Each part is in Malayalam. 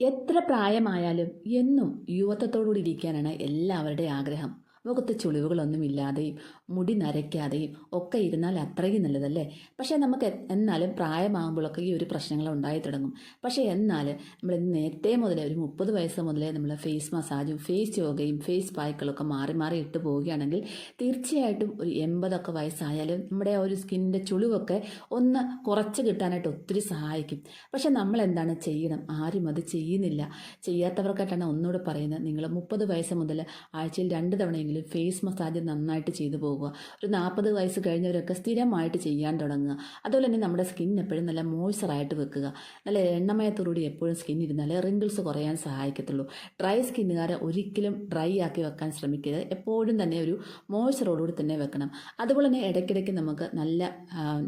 എത്ര പ്രായമായാലും എന്നും യുവത്വത്തോടുകൂടി ഇരിക്കാനാണ് എല്ലാവരുടെയും ആഗ്രഹം. മുഖത്ത് ചുളിവുകളൊന്നുമില്ലാതെയും മുടി നരയ്ക്കാതെയും ഒക്കെ ഇരുന്നാൽ അത്രയും നല്ലതല്ലേ? പക്ഷേ നമുക്ക് എന്നാലും പ്രായമാകുമ്പോഴൊക്കെ ഈ ഒരു പ്രശ്നങ്ങൾ ഉണ്ടായി തുടങ്ങും. പക്ഷേ എന്നാൽ നമ്മൾ നേരത്തെ മുതലേ ഒരു മുപ്പത് വയസ്സ് മുതലേ നമ്മൾ ഫേസ് മസാജും ഫേസ് യോഗയും ഫേസ് പായ്ക്കളൊക്കെ മാറി മാറി ഇട്ട് പോവുകയാണെങ്കിൽ തീർച്ചയായിട്ടും ഒരു എൺപതൊക്കെ വയസ്സായാലും നമ്മുടെ ആ ഒരു സ്കിന്നിന്റെ ചുളിവൊക്കെ ഒന്ന് കുറച്ച് കിട്ടാനായിട്ട് ഒത്തിരി സഹായിക്കും. പക്ഷേ നമ്മൾ എന്താണ് ചെയ്യണം? ആരും അത് ചെയ്യുന്നില്ല. ചെയ്യാത്തവർക്കായിട്ടാണ് ഒന്നുകൂടെ പറയുന്നത്. നിങ്ങൾ മുപ്പത് വയസ്സ് മുതൽ ആഴ്ചയിൽ രണ്ട് തവണയെങ്കിലും ഫേസ് മസാജ് നന്നായിട്ട് ചെയ്തു പോകുക. ഒരു നാൽപ്പത് വയസ്സ് കഴിഞ്ഞവരൊക്കെ സ്ഥിരമായിട്ട് ചെയ്യാൻ തുടങ്ങുക. അതുപോലെ തന്നെ നമ്മുടെ സ്കിൻ എപ്പോഴും നല്ല മോയ്സ്ചറായിട്ട് വെക്കുക. നല്ല എണ്ണമയത്തോടുകൂടി എപ്പോഴും സ്കിൻ ഇരുന്നാൽ റിങ്കിൾസ് കുറയാൻ സഹായിക്കത്തുള്ളൂ. ഡ്രൈ സ്കിന്നുകാരെ ഒരിക്കലും ഡ്രൈ ആക്കി വെക്കാൻ ശ്രമിക്കരുത്. എപ്പോഴും തന്നെ ഒരു മോയ്സ്ചറോടുകൂടി തന്നെ വെക്കണം. അതുപോലെ തന്നെ ഇടയ്ക്കിടയ്ക്ക് നമുക്ക് നല്ല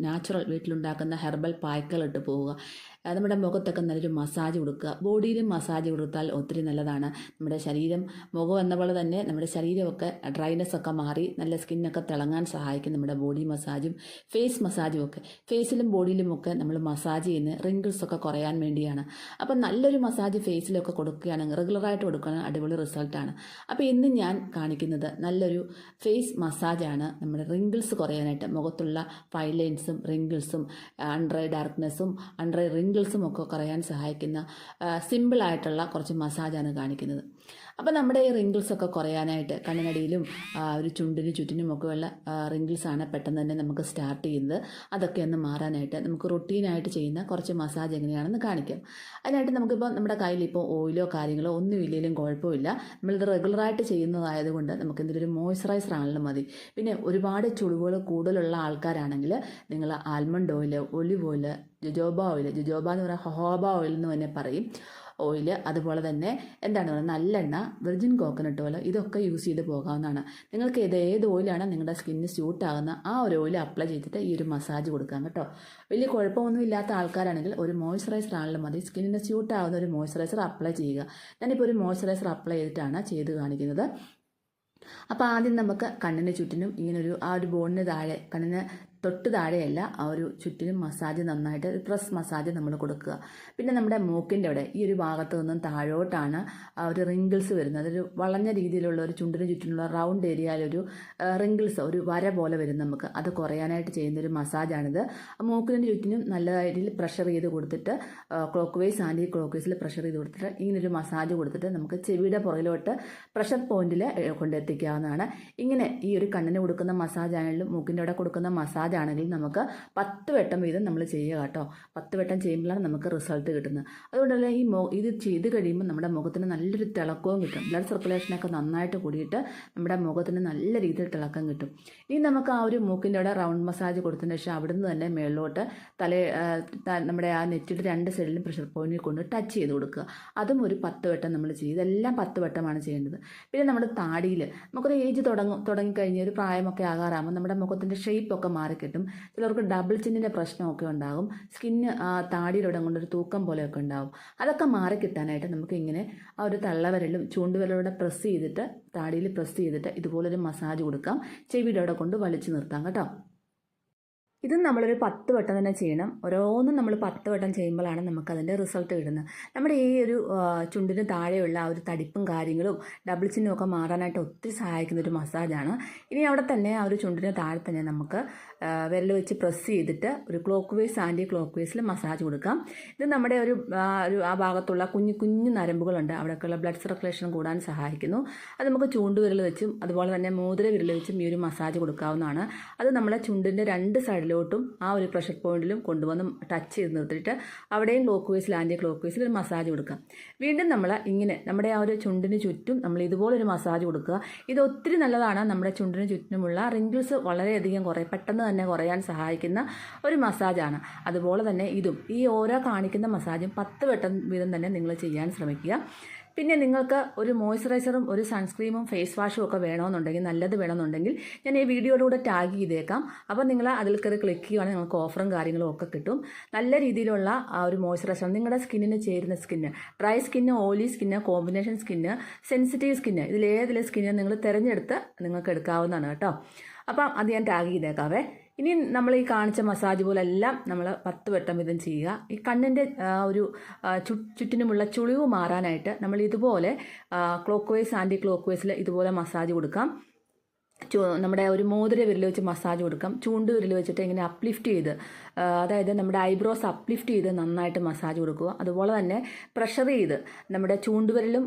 നാച്ചുറൽ വീട്ടിലുണ്ടാക്കുന്ന ഹെർബൽ പായ്ക്കൾ ഇട്ട് പോവുക. നമ്മുടെ മുഖത്തൊക്കെ നല്ലൊരു മസാജ് കൊടുക്കുക. ബോഡിയിലും മസാജ് കൊടുത്താൽ ഒത്തിരി നല്ലതാണ്. നമ്മുടെ ശരീരം മുഖം എന്ന പോലെ തന്നെ നമ്മുടെ ശരീരമൊക്കെ ഡ്രൈനെസ് ഒക്കെ മാറി നല്ല സ്കിന്നൊക്കെ തിളങ്ങാൻ സഹായിക്കും നമ്മുടെ ബോഡി മസാജും ഫേസ് മസാജും ഒക്കെ. ഫേസിലും ബോഡിയിലും ഒക്കെ നമ്മൾ മസാജ് ചെയ്യുന്ന റിങ്കിൾസ് ഒക്കെ കുറയാൻ വേണ്ടിയാണ്. അപ്പം നല്ലൊരു മസാജ് ഫേസിലൊക്കെ കൊടുക്കുകയാണെങ്കിൽ റെഗുലറായിട്ട് കൊടുക്കുകയാണെങ്കിൽ അടിപൊളി റിസൾട്ടാണ് അപ്പോൾ ഇന്ന് ഞാൻ കാണിക്കുന്നത് നല്ലൊരു ഫേസ് മസാജാണ് നമ്മുടെ റിങ്കിൾസ് കുറയാനായിട്ട് മുഖത്തുള്ള ഫൈലൈൻസും ലൈൻസും റിങ്കിൾസും അൺഡ്രൈ ഡാർക്ക്നെസ്സും അൺഡ്രൈ റിങ്കിൾസും ഒക്കെ കുറയാൻ സഹായിക്കുന്ന സിമ്പിളായിട്ടുള്ള കുറച്ച് മസാജാണ് കാണിക്കുന്നത്. അപ്പോൾ നമ്മുടെ ഈ റിങ്കിൾസ് ഒക്കെ കുറയാനായിട്ട് കണ്ണിനടിയിലും ഒരു ചുണ്ടിന് ഒക്കെയുള്ള ഉള്ള റിങ്കിൾസാണ് പെട്ടെന്ന് തന്നെ നമുക്ക് സ്റ്റാർട്ട് ചെയ്യുന്നത്. അതൊക്കെ ഒന്ന് മാറാനായിട്ട് നമുക്ക് റൊട്ടീനായിട്ട് ചെയ്യുന്ന കുറച്ച് മസാജ് എങ്ങനെയാണെന്ന് കാണിക്കാം. അതിനായിട്ട് നമുക്കിപ്പോൾ നമ്മുടെ കയ്യിൽ ഇപ്പോൾ ഓയിലോ കാര്യങ്ങളോ ഒന്നും ഇല്ലെങ്കിലും കുഴപ്പമില്ല. നമ്മളിത് റെഗുലറായിട്ട് ചെയ്യുന്നതായതുകൊണ്ട് നമുക്ക് എന്തെങ്കിലും മോയ്സ്ചറൈസർ ആണെങ്കിലും മതി. പിന്നെ ഒരുപാട് ചുളിവുകൾ കൂടുതലുള്ള ആൾക്കാരാണെങ്കിൽ നിങ്ങൾ almond oil olive oil jojoba oil jojoba എന്ന് പറയുക ഹൊഹോബ ഓയിൽ എന്ന് തന്നെ പറയും. ഓയിൽ അതുപോലെ തന്നെ എന്താണ് പറയുക നല്ലെണ്ണ വെർജിൻ കോക്കനട്ട് ഓയിൽ ഇതൊക്കെ യൂസ് ചെയ്ത് പോകാവുന്നതാണ്. നിങ്ങൾക്ക് ഇത് ഏത് ഓയിലാണ് നിങ്ങളുടെ സ്കിന്നിന് സ്യൂട്ട് ആകുന്ന ആ ഒരു ഓയിൽ അപ്ലൈ ചെയ്തിട്ട് ഈ ഒരു മസാജ് കൊടുക്കാം കേട്ടോ. വലിയ കുഴപ്പമൊന്നും ഇല്ലാത്ത ആൾക്കാരാണെങ്കിൽ ഒരു മോയ്സ്ചറൈസർ ആണെങ്കിലും മതി. സ്കിന്നിന് സ്യൂട്ട് ആകുന്ന ഒരു മോയ്സ്ചറൈസർ അപ്ലൈ ചെയ്യുക. ഞാനിപ്പോൾ ഒരു മോയ്സ്ചറൈസർ അപ്ലൈ ചെയ്തിട്ടാണ് ചെയ്ത് കാണിക്കുന്നത്. അപ്പോൾ ആദ്യം നമുക്ക് കണ്ണിന് ചുറ്റിനും ഇങ്ങനൊരു ആ ഒരു ബോണിന് താഴെ കണ്ണിന് തൊട്ട് താഴെയല്ല ആ ഒരു ചുറ്റിനും മസാജ് നന്നായിട്ട് പ്രസ് മസാജ് നമ്മൾ കൊടുക്കുക. പിന്നെ നമ്മുടെ മൂക്കിന്റെ അവിടെ ഈ ഒരു ഭാഗത്ത് നിന്നും താഴോട്ടാണ് ആ ഒരു റിങ്കിൾസ് വരുന്നത്. അതൊരു വളഞ്ഞ രീതിയിലുള്ള ഒരു ചുണ്ടിന് ചുറ്റിനുള്ള റൗണ്ട് ഏരിയയിലൊരു റിങ്കിൾസ് ഒരു വര പോലെ വരും നമുക്ക്. അത് കുറയാനായിട്ട് ചെയ്യുന്നൊരു മസാജാണിത്. മൂക്കിന് ചുറ്റിനും നല്ല രീതിയിൽ പ്രഷർ ചെയ്ത് കൊടുത്തിട്ട് ക്ലോക്ക് വൈസ് ആന്റി ക്ലോക്ക് വൈസിൽ പ്രഷർ ചെയ്ത് കൊടുത്തിട്ട് ഇങ്ങനൊരു മസാജ് കൊടുത്തിട്ട് നമുക്ക് ചെവിയുടെ പുറകിലോട്ട് പ്രഷർ പോയിന്റിൽ കൊണ്ടെത്തിക്കാവുന്നതാണ്. ഇങ്ങനെ ഈ ഒരു കണ്ണിന് കൊടുക്കുന്ന മസാജ് ആണെങ്കിലും മൂക്കിന്റെ അവിടെ കൊടുക്കുന്ന മസാജ് ആണെങ്കിലും നമുക്ക് പത്ത് വട്ടം വീതം നമ്മൾ ചെയ്യുക കേട്ടോ. പത്ത് വട്ടം ചെയ്യുമ്പോഴാണ് നമുക്ക് റിസൾട്ട് കിട്ടുന്നത്. അതുകൊണ്ടല്ല ഈ മോ ഇത് ചെയ്ത് കഴിയുമ്പോൾ നമ്മുടെ മുഖത്തിന് നല്ലൊരു തിളക്കവും കിട്ടും. ബ്ലഡ് സർക്കുലേഷനൊക്കെ നന്നായിട്ട് കൂടിയിട്ട് നമ്മുടെ മുഖത്തിന് നല്ല രീതിയിൽ തിളക്കം കിട്ടും. ഇനി നമുക്ക് ആ ഒരു മൂക്കിന്റെ അവിടെ റൗണ്ട് മസാജ് കൊടുത്തതിന് ശേഷം അവിടുന്ന് തന്നെ മേളിലോട്ട് തല നമ്മുടെ ആ നെറ്റിയുടെ രണ്ട് സൈഡിലും പ്രഷർ പോയിന്റിൽ കൊണ്ട് ടച്ച് ചെയ്ത് കൊടുക്കുക. അതും ഒരു പത്ത് വട്ടം നമ്മൾ ചെയ്യും ഇതെല്ലാം പത്ത് വട്ടമാണ് ചെയ്യേണ്ടത്. പിന്നെ നമ്മുടെ താടിയിൽ നമുക്കൊരു ഏജ് തുടങ്ങും തുടങ്ങിക്കഴിഞ്ഞ് ഒരു പ്രായമൊക്കെ ആകാറാകുമ്പോൾ നമ്മുടെ മുഖത്തിന്റെ ഷേപ്പൊക്കെ മാറിക്കിട്ടും ചിലർക്ക് ഡബിൾ ചിന്നിന്റെ പ്രശ്നമൊക്കെ ഉണ്ടാകും. സ്കിന്ന് താടിയിലൂടെ കൊണ്ടൊരു തൂക്കം പോലെയൊക്കെ ഉണ്ടാകും. അതൊക്കെ മാറിക്കിട്ടാനായിട്ട് നമുക്ക് ഇങ്ങനെ ആ ഒരു തള്ളവരലും ചൂണ്ടുവിരലൂടെ പ്രസ് ചെയ്തിട്ട് താടിയിൽ പ്രസ് ചെയ്തിട്ട് ഇതുപോലൊരു മസാജ് കൊടുക്കാം. ചെവിയുടെ അവിടെ കൊണ്ട് വലിച്ചു നിർത്താം കേട്ടോ. ഇതും നമ്മളൊരു പത്ത് വട്ടം തന്നെ ചെയ്യണം. ഓരോന്നും നമ്മൾ പത്ത് വട്ടം ചെയ്യുമ്പോഴാണ് നമുക്കതിന്റെ റിസൾട്ട് കിട്ടുന്നത്. നമ്മുടെ ഈ ഒരു ചുണ്ടിന് താഴെയുള്ള ആ ഒരു തടിപ്പും കാര്യങ്ങളും ഡബിൾ ചിന്നും ഒക്കെ മാറാനായിട്ട് ഒത്തിരി സഹായിക്കുന്ന ഒരു മസാജാണ്. ഇനി അവിടെ തന്നെ ആ ഒരു ചുണ്ടിന് താഴെ തന്നെ നമുക്ക് വിരൽ വെച്ച് പ്രസ് ചെയ്തിട്ട് ഒരു ക്ലോക്ക് വേസ് ആന്റി ക്ലോക്ക് വേസിൽ മസാജ് കൊടുക്കാം. ഇത് നമ്മുടെ ഒരു ഒരു ആ ഭാഗത്തുള്ള കുഞ്ഞു കുഞ്ഞു നരമ്പുകളുണ്ട്. അവിടെയൊക്കെയുള്ള ബ്ലഡ് സർക്കുലേഷൻ കൂടാൻ സഹായിക്കുന്നു. അത് നമുക്ക് ചൂണ്ടുവിരൽ വെച്ചും അതുപോലെ തന്നെ മോതിര വിരൽ വെച്ചും ഈ ഒരു മസാജ് കൊടുക്കാവുന്നതാണ്. അത് നമ്മളെ ചുണ്ടിന്റെ രണ്ട് സൈഡിലോട്ടും ആ ഒരു പ്രഷർ പോയിന്റിലും കൊണ്ടുവന്ന് ടച്ച് ചെയ്ത് നിർത്തിയിട്ട് അവിടെയും ക്ലോക്ക് വൈസ് ആന്റി ക്ലോക്ക് വൈസിൽ ഒരു മസാജ് കൊടുക്കുക. വീണ്ടും നമ്മൾ ഇങ്ങനെ നമ്മുടെ ആ ഒരു ചുണ്ടിന് ചുറ്റും നമ്മൾ ഇതുപോലെ ഒരു മസാജ് കൊടുക്കുക. ഇത് ഒത്തിരി നല്ലതാണ്. നമ്മുടെ ചുണ്ടിന് ചുറ്റിനുമുള്ള റിങ്കിൾസ് വളരെയധികം കുറേ പെട്ടെന്ന് തന്നെ കുറയാൻ സഹായിക്കുന്ന ഒരു മസാജാണ് അതുപോലെ തന്നെ ഇതും. ഈ ഓരോ കാണിക്കുന്ന മസാജും പത്ത് വട്ടം വീതം തന്നെ നിങ്ങൾ ചെയ്യാൻ ശ്രമിക്കുക. പിന്നെ നിങ്ങൾക്ക് ഒരു മോയ്സ്ചറൈസറും ഒരു സൺസ്ക്രീമും ഫേസ് വാഷും ഒക്കെ വേണമെന്നുണ്ടെങ്കിൽ നല്ലത് വേണമെന്നുണ്ടെങ്കിൽ ഞാൻ ഈ വീഡിയോയിലൂടെ ടാഗ് ചെയ്തേക്കാം. അപ്പോൾ നിങ്ങൾ അതിൽ കയറി ക്ലിക്ക് ചെയ്യുകയാണെങ്കിൽ നിങ്ങൾക്ക് ഓഫറും കാര്യങ്ങളും ഒക്കെ കിട്ടും. നല്ല രീതിയിലുള്ള ആ ഒരു മോയ്സ്ചറൈസർ നിങ്ങളുടെ സ്കിന്നിന് ചേരുന്ന skin dry skin oily skin combination skin sensitive skin ഇതിലേതിലെ skin നിങ്ങൾ തിരഞ്ഞെടുത്ത് നിങ്ങൾക്ക് എടുക്കാവുന്നതാണ് കേട്ടോ. അപ്പം അത് ഞാൻ ടാഗ് ചെയ്തേക്കാവേ. ഇനി നമ്മൾ ഈ കാണിച്ച മസാജ് പോലെ എല്ലാം നമ്മൾ പത്ത് വട്ടം വീതം ചെയ്യുക. ഈ കണ്ണിന്റെ ഒരു ചുറ്റിനുമുള്ള ചുളിവ് മാറാനായിട്ട് നമ്മൾ ഇതുപോലെ ക്ലോക്ക് വൈസ് ആന്റി ക്ലോക്ക് വൈസിൽ ഇതുപോലെ മസാജ് കൊടുക്കാം. നമ്മുടെ ഒരു മോതിര വിരൽ വെച്ച് മസാജ് കൊടുക്കാം. ചൂണ്ട് വിരൽ വെച്ചിട്ട് ഇങ്ങനെ അപ്ലിഫ്റ്റ് ചെയ്ത് അതായത് നമ്മുടെ ഐബ്രോസ് അപ്ലിഫ്റ്റ് ചെയ്ത് നന്നായിട്ട് മസാജ് കൊടുക്കുക. അതുപോലെ തന്നെ പ്രഷർ ചെയ്ത് നമ്മുടെ ചൂണ്ടുവിരലും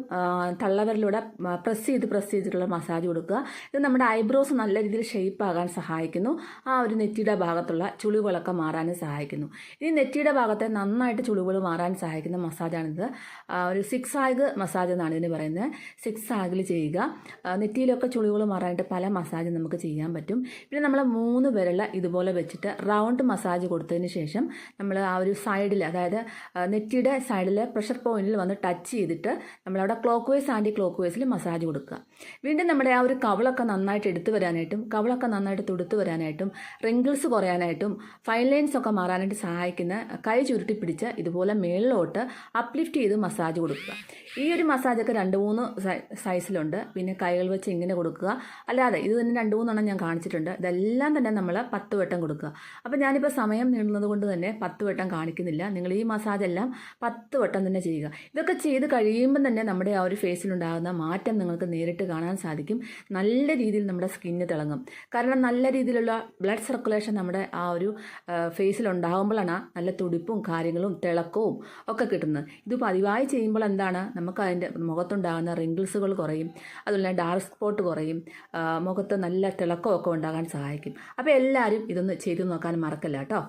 തള്ളവിരലൂടെ പ്രസ് ചെയ്ത് പ്രസ് ചെയ്തിട്ടുള്ള മസാജ് കൊടുക്കുക. ഇത് നമ്മുടെ ഐബ്രോസ് നല്ല രീതിയിൽ ഷേപ്പ് ആകാൻ സഹായിക്കുന്നു. ആ ഒരു നെറ്റിയുടെ ഭാഗത്തുള്ള ചുളിവുകളൊക്കെ മാറാനും സഹായിക്കുന്നു. ഇനി നെറ്റിയുടെ ഭാഗത്തെ നന്നായിട്ട് ചുളിവുകൾ മാറാൻ സഹായിക്കുന്ന മസാജാണിത് ഒരു സിക്സ് ആഗ് മസാജ് എന്നാണ് ഇതിന് പറയുന്നത്. സിക്സ് ആഗിൽ ചെയ്യുക. നെറ്റിയിലൊക്കെ ചുളിവുകൾ മാറാനായിട്ട് പല മസാജ് നമുക്ക് ചെയ്യാൻ പറ്റും. പിന്നെ നമ്മൾ മൂന്ന് വിരൽ ഇതുപോലെ വെച്ചിട്ട് റൗണ്ട് മസാജ് കൊടുത്തതിന് ശേഷം നമ്മൾ ആ ഒരു സൈഡിൽ അതായത് നെറ്റിയുടെ സൈഡിൽ പ്രഷർ പോയിന്റിൽ വന്ന് ടച്ച് ചെയ്തിട്ട് നമ്മളവിടെ ക്ലോക്ക് വൈസ് ആന്റി ക്ലോക്ക് വൈസിൽ മസാജ് കൊടുക്കുക. വീണ്ടും നമ്മുടെ ആ ഒരു കവളൊക്കെ നന്നായിട്ട് എടുത്തു വരാനായിട്ടും കവളൊക്കെ നന്നായിട്ട് തുടുത്തു വരാനായിട്ടും റിങ്കിൾസ് കുറയാനായിട്ടും ഫൈൻ ലൈൻസ് ഒക്കെ മാറാനായിട്ട് സഹായിക്കുന്ന കൈ ചുരുട്ടി പിടിച്ച് ഇതുപോലെ മേളിലോട്ട് അപ്ലിഫ്റ്റ് ചെയ്ത് മസാജ് കൊടുക്കുക. ഈ ഒരു മസാജൊക്കെ രണ്ട് മൂന്ന് സൈസിലുണ്ട് പിന്നെ കൈകൾ വെച്ച് ഇങ്ങനെ കൊടുക്കുക. അല്ലാതെ ഇത് തന്നെ രണ്ട് മൂന്നെണ്ണം ഞാൻ കാണിച്ചിട്ടുണ്ട്. ഇതെല്ലാം തന്നെ നമ്മൾ പത്ത് വട്ടം കൊടുക്കുക. അപ്പോൾ ഞാനിപ്പോൾ സമയം നീളുന്നത് കൊണ്ട് തന്നെ പത്ത് വട്ടം കാണിക്കുന്നില്ല. നിങ്ങൾ ഈ മസാജ് എല്ലാം പത്ത് വട്ടം തന്നെ ചെയ്യുക. ഇതൊക്കെ ചെയ്ത് കഴിയുമ്പം തന്നെ നമ്മുടെ ആ ഒരു ഫേസിലുണ്ടാകുന്ന മാറ്റം നിങ്ങൾക്ക് നേരിട്ട് കാണാൻ സാധിക്കും. നല്ല രീതിയിൽ നമ്മുടെ സ്കിന്ന് തിളങ്ങും. കാരണം നല്ല രീതിയിലുള്ള ബ്ലഡ് സർക്കുലേഷൻ നമ്മുടെ ആ ഒരു ഫേസിലുണ്ടാകുമ്പോഴാണ് നല്ല തുടിപ്പും കാര്യങ്ങളും തിളക്കവും ഒക്കെ കിട്ടുന്നത്. ഇത് പതിവായി ചെയ്യുമ്പോൾ എന്താണ്? നമുക്ക് അതിന്റെ മുഖത്തുണ്ടാകുന്ന റിങ്കിൾസുകൾ കുറയും. അതുപോലെ ഡാർക്ക് സ്പോട്ട് കുറയും. ആ, മുഖത്ത് നല്ല തിളക്കമൊക്കെ ഉണ്ടാകാൻ സഹായിക്കും. അപ്പോൾ എല്ലാവരും ഇതൊന്ന് ചെയ്തു നോക്കാൻ മറക്കല്ല കേട്ടോ.